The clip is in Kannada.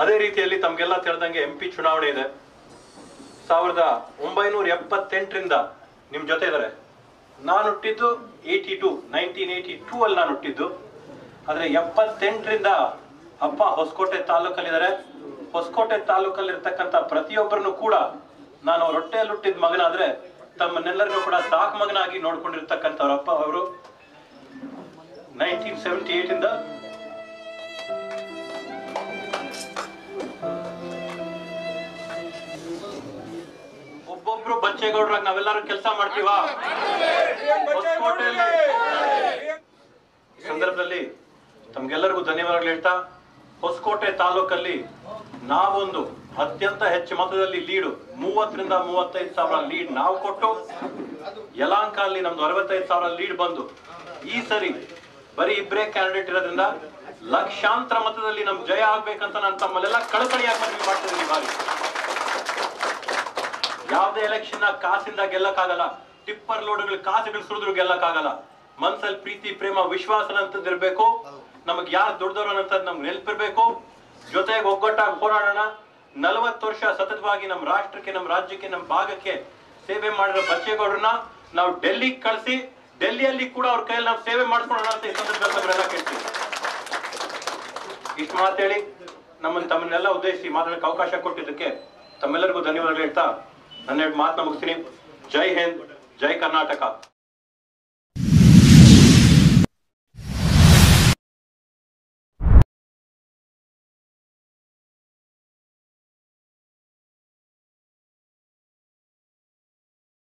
ಅದೇ ರೀತಿಯಲ್ಲಿ ತಮಗೆಲ್ಲ ತಿಳಿದಂಗೆ ಎಂ ಪಿ ಚುನಾವಣೆ ಇದೆ. ಸಾವಿರದ ಒಂಬೈನೂರ ಎಪ್ಪತ್ತೆಂಟರಿಂದ ನಿಮ್ಮ ಜೊತೆ ಇದ್ದಾರೆ ನಾನು ಹುಟ್ಟಿದ್ದು eighty two nineteen eighty two ಅಲ್ಲಿ ನಾನು ಹುಟ್ಟಿದ್ದು. ಆದರೆ ಎಪ್ಪತ್ತೆಂಟರಿಂದ ಅಪ್ಪ ಹೊಸಕೋಟೆ ತಾಲೂಕಲ್ಲಿದ್ದಾರೆ. ಹೊಸಕೋಟೆ ತಾಲೂಕಲ್ಲಿ ಇರ್ತಕ್ಕಂಥ ಪ್ರತಿಯೊಬ್ಬರನ್ನು ಕೂಡ ನಾನು ರೊಟ್ಟೆಯಲ್ಲಿ ಹುಟ್ಟಿದ ಮಗನಾದರೆ ತಮ್ಮನ್ನೆಲ್ಲರಿಗೂ ಕೂಡ ಸಾಕು ಮಗನಾಗಿ ನೋಡ್ಕೊಂಡಿರ್ತಕ್ಕಂಥವ್ರ ಅಪ್ಪ ಅವರು. ನೈನ್ಟೀನ್ ಸೆವೆಂಟಿ ಏಟ್ ಇಂದ ಬಚ್ಚೇಗೌಡ್ರ ನಾವೆಲ್ಲರೂ ಕೆಲಸ ಮಾಡ್ತೀವ? ಸಂದರ್ಭದಲ್ಲಿ ತಮ್ಗೆಲ್ಲರಿಗೂ ಧನ್ಯವಾದಗಳು ಹೇಳ್ತಾ, ಹೊಸಕೋಟೆ ತಾಲೂಕಲ್ಲಿ ನಾವೊಂದು ಅತ್ಯಂತ ಹೆಚ್ಚು ಮತದಲ್ಲಿ ಲೀಡು, ಮೂವತ್ತರಿಂದ ಮೂವತ್ತೈದು ಸಾವಿರ ಲೀಡ್ ನಾವು ಕೊಟ್ಟು ಯಲಾಂಕ ಅಲ್ಲಿ ನಮ್ದು ಅರವತ್ತೈದು ಸಾವಿರ ಲೀಡ್ ಬಂದು, ಈ ಸರಿ ಬರೀ ಇಬ್ಬರೇ ಕ್ಯಾಂಡಿಡೇಟ್ ಇರೋದ್ರಿಂದ ಲಕ್ಷಾಂತರ ಮತದಲ್ಲಿ ನಮ್ ಜಯ ಆಗ್ಬೇಕಂತ ನಾನು ತಮ್ಮಲ್ಲೆಲ್ಲ ಕಳಕಳಿಯಾಗಿ ಮನವಿ ಮಾಡ್ತಿದ್ದೀನಿ ಬಾರಿ. ಯಾವುದೇ ಎಲೆಕ್ಷನ್ ಕಾಸಿಂದ ಗೆಲ್ಲಕ್ಕಾಗಲ್ಲ. ಟಿಪ್ಪರ್ ಲೋಡ್ಗಳು ಕಾಸುಗಳು ಸುರಿದ್ರು ಗೆಲ್ಲಕ್ಕಾಗಲ್ಲ. ಮನ್ಸಲ್ಲಿ ಪ್ರೀತಿ, ಪ್ರೇಮ, ವಿಶ್ವಾಸ ಇರ್ಬೇಕು ನಮಗ್ ಯಾರು ದೊಡ್ಡದವ್ರು ಅನ್ನೋಂಥದ್ದು ನಮ್ಗೆ ನೆನಪಿರ್ಬೇಕು. ಜೊತೆಗೆ ಒಗ್ಗಟ್ಟಾಗಿ ಹೋರಾಡೋಣ. ನಲವತ್ತು ವರ್ಷ ಸತತವಾಗಿ ನಮ್ಮ ರಾಷ್ಟ್ರಕ್ಕೆ ನಮ್ಮ ರಾಜ್ಯಕ್ಕೆ ನಮ್ಮ ಭಾಗಕ್ಕೆ ಸೇವೆ ಮಾಡಿರೋ ಬಚ್ಚೇಗೌಡರನ್ನ ನಾವು ಡೆಲ್ಲಿಗೆ ಕಳಿಸಿ, ಡೆಲ್ಲಿಯಲ್ಲಿ ಕೂಡ ಅವ್ರ ಕೈಯಲ್ಲಿ ನಾವು ಸೇವೆ ಮಾಡಿಸ್ಕೊಳ್ಳೋಣ ಅಂತ ಈ ಸಂದರ್ಭದಲ್ಲಿ ಕೇಳ್ತೀವಿ. ಇಷ್ಟು ಮಾತೇಳಿ ನಮ್ಮನ್ನು ತಮ್ಮನ್ನೆಲ್ಲ ಉದ್ದೇಶಿಸಿ ಮಾತಾಡಕ್ಕೆ ಅವಕಾಶ ಕೊಟ್ಟಿದ್ದಕ್ಕೆ ತಮ್ಮೆಲ್ಲರಿಗೂ ಧನ್ಯವಾದಗಳು ಹೇಳ್ತಾ హండ్రెడ్ మార్కుల ముగిసి జై హింద్ జై కర్ణాటక